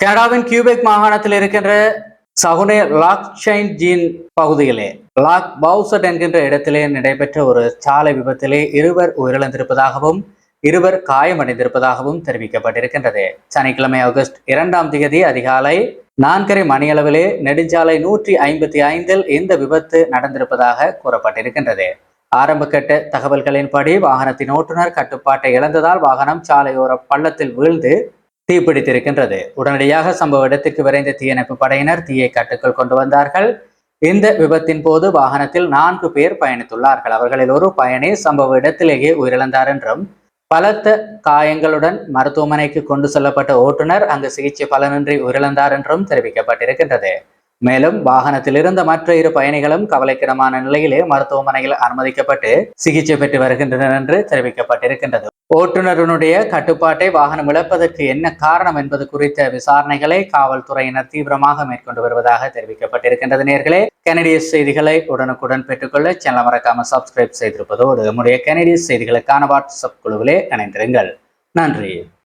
கனடாவின் கியூபெக் மாகாணத்தில் இருக்கின்ற சகுனே லாக் ஷைன் ஜீன் பகுதியிலே லாக் பவுசட் என்கின்ற இடத்திலே நடைபெற்ற ஒரு சாலை விபத்திலே இருவர் உயிரிழந்திருப்பதாகவும் இருவர் காயமடைந்திருப்பதாகவும் தெரிவிக்கப்பட்டிருக்கின்றது. சனிக்கிழமை ஆகஸ்ட் இரண்டாம் தேதி அதிகாலை நான்கரை மணியளவிலே நெடுஞ்சாலை நூற்றி ஐம்பத்தி ஐந்தில் இந்த விபத்து நடந்திருப்பதாக கூறப்பட்டிருக்கின்றது. ஆரம்பக்கட்ட தகவல்களின்படி வாகனத்தின் ஓட்டுநர் கட்டுப்பாட்டை இழந்ததால் வாகனம் சாலையோர பள்ளத்தில் வீழ்ந்து தீப்பிடித்திருக்கின்றது. உடனடியாக சம்பவ இடத்துக்கு விரைந்த தீயணைப்பு படையினர் தீயை கட்டுக்குள் கொண்டு வந்தார்கள். இந்த விபத்தின் போது வாகனத்தில் நான்கு பேர் பயணித்துள்ளார்கள். அவர்களில் ஒரு பயணி சம்பவ இடத்திலேயே உயிரிழந்தார் என்றும் பலத்த காயங்களுடன் மருத்துவமனைக்கு கொண்டு செல்லப்பட்ட ஓட்டுநர் அங்கு சிகிச்சை பலனின்றி உயிரிழந்தார் என்றும் தெரிவிக்கப்பட்டிருக்கின்றது. மேலும் வாகனத்தில் இருந்த மற்ற இரு பயணிகளும் கவலைக்கிடமான நிலையிலே மருத்துவமனையில் அனுமதிக்கப்பட்டு சிகிச்சை பெற்று வருகின்றனர் என்று தெரிவிக்கப்பட்டிருக்கின்றது. ஓட்டுநருடைய கட்டுப்பாட்டை வாகனம் இழப்பதற்கு என்ன காரணம் என்பது குறித்த விசாரணைகளை காவல்துறையினர் தீவிரமாக மேற்கொண்டு வருவதாக தெரிவிக்கப்பட்டிருக்கின்றது. நேர்களே கனடிய செய்திகளை உடனுக்குடன் பெற்றுக்கொள்ள சேனல் மறக்காம சப்ஸ்கிரைப் செய்திருப்பதோடு நம்முடைய கனடிய செய்திகளுக்கான வாட்ஸ்அப் குழுவிலே இணைந்திருங்கள். நன்றி.